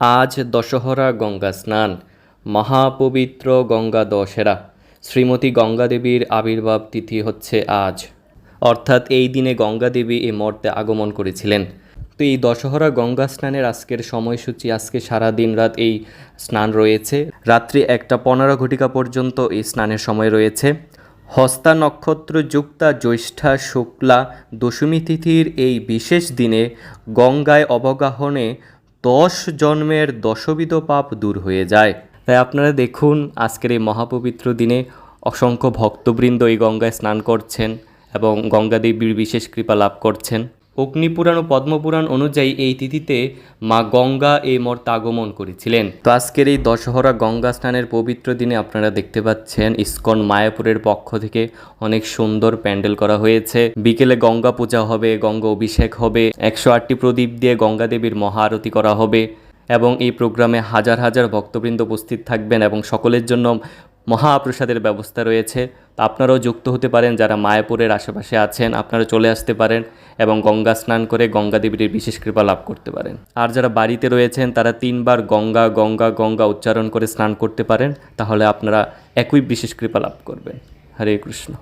আজ দশহরা গঙ্গা স্নান। মহাপবিত্র গঙ্গা দশেরা। শ্রীমতী গঙ্গা দেবীর আবির্ভাব তিথি হচ্ছে আজ। অর্থাৎ এই দিনে গঙ্গা দেবী এই মর্তে আগমন করেছিলেন। তো এই দশহরা গঙ্গা স্নানের আজকের সময়সূচি, আজকে সারা দিন রাত এই স্নান রয়েছে। রাত্রি একটা পনেরো ঘটিকা পর্যন্ত এই স্নানের সময় রয়েছে। হস্তা নক্ষত্র যুক্তা জ্যৈষ্ঠা শুক্লা দশমী তিথির এই বিশেষ দিনে গঙ্গায় অবগাহনে দশ জন্মের দশবিধ পাপ দূর হয়ে যায়। তাই আপনারা দেখুন, আজকের এই মহাপবিত্র দিনে অসংখ্য ভক্তবৃন্দ এই গঙ্গায় স্নান করছেন এবং গঙ্গাদেবীর বিশেষ কৃপা লাভ করছেন। অগ্নিপুরাণ ও পদ্মপুরাণ অনুযায়ী এই তিথিতে মা গঙ্গা এই মর্তে আগমন করেছিলেন। তো আজকের এই দশহরা গঙ্গা স্নানের পবিত্র দিনে আপনারা দেখতে পাচ্ছেন, ইস্কন মায়াপুরের পক্ষ থেকে অনেক সুন্দর প্যান্ডেল করা হয়েছে। বিকেলে গঙ্গা পূজা হবে, গঙ্গা অভিষেক হবে, একশো আটটি প্রদীপ দিয়ে গঙ্গা দেবীর মহা আরতি করা হবে এবং এই প্রোগ্রামে হাজার হাজার ভক্তবৃন্দ উপস্থিত থাকবেন এবং সকলের জন্য মহাপ্রসাদের ব্যবস্থা রয়েছে। আপনারাও যুক্ত হতে পারেন, যারা মায়াপুরের আশেপাশে আছেন, আপনারা চলে আসতে পারেন এবং গঙ্গা স্নান করে গঙ্গা দেবীর বিশেষ কৃপা লাভ করতে পারেন। আর যারা বাড়িতে রয়েছেন, তারা তিনবার গঙ্গা গঙ্গা গঙ্গা উচ্চারণ করে স্নান করতে পারেন, তাহলে আপনারা একই বিশেষ কৃপা লাভ করবেন। হরে কৃষ্ণ।